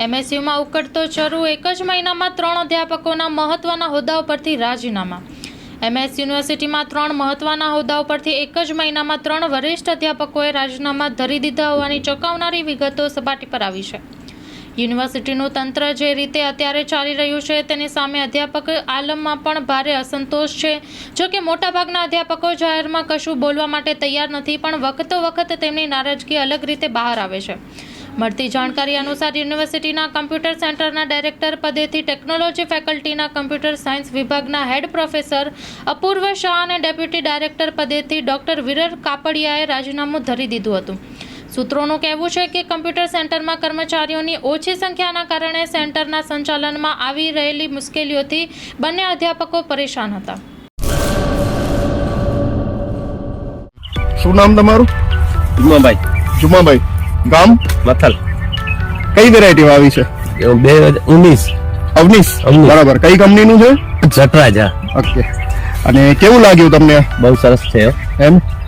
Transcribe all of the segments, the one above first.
એમએસયુમાં ઉકળતો ચરુ એક જ મહિનામાં ત્રણ અધ્યાપકોના મહત્વના હોદ્દાઓ પરથી રાજીનામા. એમએસ યુનિવર્સિટીમાં ત્રણ મહત્વના હોદ્દાઓ પરથી એક જ મહિનામાં ત્રણ વરિષ્ઠ અધ્યાપકોએ રાજીનામા ધરી દીધા હોવાની ચોંકાવનારી વિગતો સપાટી પર આવી છે. યુનિવર્સિટીનું તંત્ર જે રીતે અત્યારે ચાલી રહ્યું છે તેની સામે અધ્યાપક આલમમાં પણ ભારે અસંતોષ છે. જો કે મોટાભાગના અધ્યાપકો જાહેરમાં કશું બોલવા માટે તૈયાર નથી, પણ વખતો વખત તેમની નારાજગી અલગ રીતે બહાર આવે છે. મળતી જાણકારી અનુસાર યુનિવર્સિટીના કમ્પ્યુટર સેન્ટરના ડાયરેક્ટર પદેથી ટેકનોલોજી ફેકલ્ટીના કમ્પ્યુટર સાયન્સ વિભાગના હેડ પ્રોફેસર અપૂર્વ શાહ અને ડેપ્યુટી ડાયરેક્ટર પદેથી ડોક્ટર વિરર કાપડિયાએ રાજીનામું ધરી દીધું હતું. સૂત્રોનું કહેવું છે કે કમ્પ્યુટર સેન્ટરમાં કર્મચારીઓની ઓછી સંખ્યાના કારણે સેન્ટરના સંચાલનમાં આવી રહેલી મુશ્કેલીઓથી બંને અધ્યાપકો પરેશાન હતા. શું નામ તમારું? જુમાભાઈ. જુમાભાઈ. ગામ? મથલ. કઈ વેરાયટી આવી છે? બે હજાર ઉન્નીસ અવનીશ. બરાબર. કઈ કંપનીનું છે? જટરાજા. ઓકે. અને કેવું લાગ્યું તમને? બહુ સરસ છે એમ?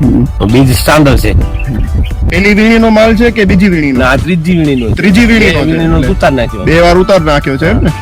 બીજ સ્ટાન્ડર્ડ છે. પેલી વીણી નો માલ છે કે બીજી વીણી ના આ ત્રીજી વીણીનો ત્રીજી વીણીનો છે. વીણીનો ઉતાર નાખ્યો. બે વાર ઉતાર નાખ્યો છે એમ ને?